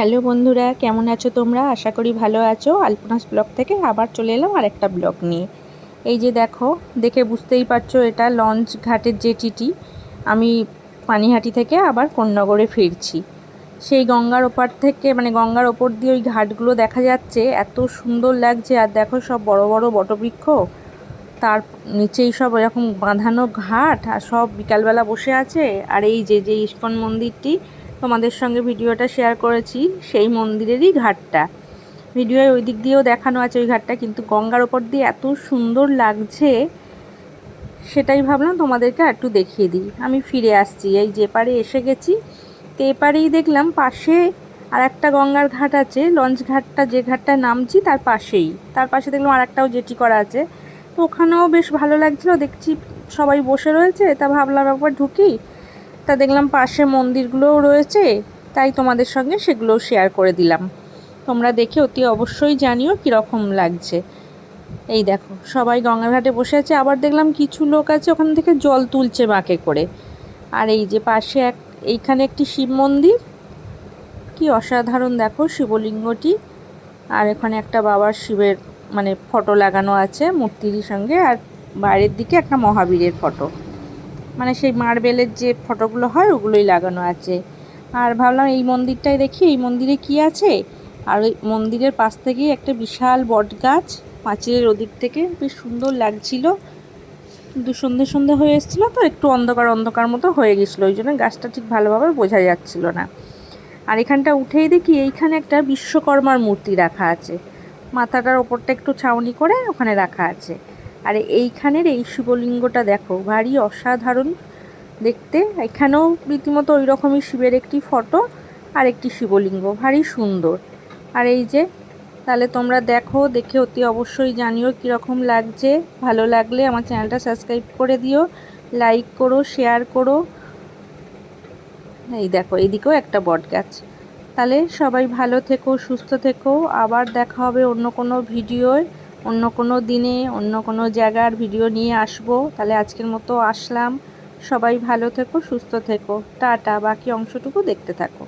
Hello বন্ধুরা, কেমন আছো তোমরা? আশা করি ভালো আছো। আলপনাস ব্লগ থেকে আবার চলে এলাম আর একটা ব্লগ নিয়ে। এই যে দেখো, দেখে বুঝতেই পারছ এটা লঞ্চ ঘাটের জেটিটি আমি পানিহাটি থেকে আবার কোন্নগরে ফিরছি। সেই গঙ্গার ওপার থেকে মানে গঙ্গার ওপর দিয়ে ওই ঘাটগুলো দেখা যাচ্ছে, এত সুন্দর লাগছে। আর দেখো সব বড় বড় বটবৃক্ষ, তার নিচেই সব এরকম বাঁধানো ঘাট, আর সব বিকালবেলা বসে আছে। আর এই যে যে ইস্কন মন্দিরটি তোমাদের সঙ্গে ভিডিওটা শেয়ার করেছি, সেই মন্দিরেরই ঘাটটা। ভিডিওয় ওই দিক দিয়েও দেখানো আছে ওই ঘাটটা, কিন্তু গঙ্গার ওপর দিয়ে এত সুন্দর লাগছে, সেটাই ভাবলাম তোমাদেরকে একটু দেখিয়ে দিই। আমি ফিরে আসছি, এই যে পারে এসে গেছি, তো এপারেই দেখলাম পাশে আর একটা গঙ্গার ঘাট আছে, লঞ্চ ঘাটটা, যে ঘাটটা নামছি তার পাশেই। তার পাশে দেখলাম আর একটাও জেটি করা আছে। তো ওখানেও বেশ ভালো লাগছিল, দেখছি সবাই বসে রয়েছে, তা ভাবলাম একবার ঢুকি। তা দেখলাম পাশে মন্দিরগুলোও রয়েছে, তাই তোমাদের সঙ্গে সেগুলোও শেয়ার করে দিলাম। তোমরা দেখে অতি অবশ্যই জানিও কীরকম লাগছে। এই দেখো, সবাই গঙ্গাঘাটে বসে আছে, আবার দেখলাম কিছু লোক আছে, ওখান থেকে জল তুলছে বাঁকে করে। আর এই যে পাশে এক, এইখানে একটি শিব মন্দির, কি অসাধারণ দেখো শিবলিঙ্গটি। আর এখানে একটা বাবার শিবের মানে ফটো লাগানো আছে মূর্তির সঙ্গে, আর বাইরের দিকে একটা মহাবীরের ফটো। মানে সেই মার্বেলের যে ফটোগুলো হয়, ওগুলোই লাগানো আছে। আর ভাবলাম এই মন্দিরটাই দেখি, এই মন্দিরে কি আছে? আর ওই মন্দিরের পাশ থেকেই একটা বিশাল বট গাছ, পাঁচিলের ওদিক থেকে বেশ সুন্দর লাগছিল। কিন্তু সন্ধে সন্ধে হয়ে এসেছিল তো, একটু অন্ধকার অন্ধকার মতো হয়ে গেছিল, ওই জন্য গাছটা ঠিক ভালোভাবে বোঝা যাচ্ছিল না। আর এখানটা উঠেই দেখি এইখানে একটা বিশ্বকর্মার মূর্তি রাখা আছে। মাথাটার ওপরটা একটু ছাউনি করে ওখানে রাখা আছে। আর এইখানের এই শিবলিঙ্গটা দেখো, ভারী অসাধারণ দেখতে। এখানেও রীতিমতো ওই রকমই শিবের একটি ফটো আর একটি শিবলিঙ্গ, ভারী সুন্দর। আর এই যে, তাহলে তোমরা দেখো, দেখে অতি অবশ্যই জানিও কীরকম লাগছে। ভালো লাগলে আমার চ্যানেলটা সাবস্ক্রাইব করে দিও, লাইক করো, শেয়ার করো। এই দেখো, এইদিকেও একটা বট গাছ। তাহলে সবাই ভালো থেকো, সুস্থ থেকো। আবার দেখা হবে অন্য কোনো ভিডিওয়। অন্য কোনো দিনে, অন্য কোনো জায়গার ভিডিও নিয়ে আসব। তাহলে আজকের মতো আসলাম। সবাই ভালো থেকো, সুস্থ থেকো। টাটা। বাকি অংশটুকু দেখতে থাকো।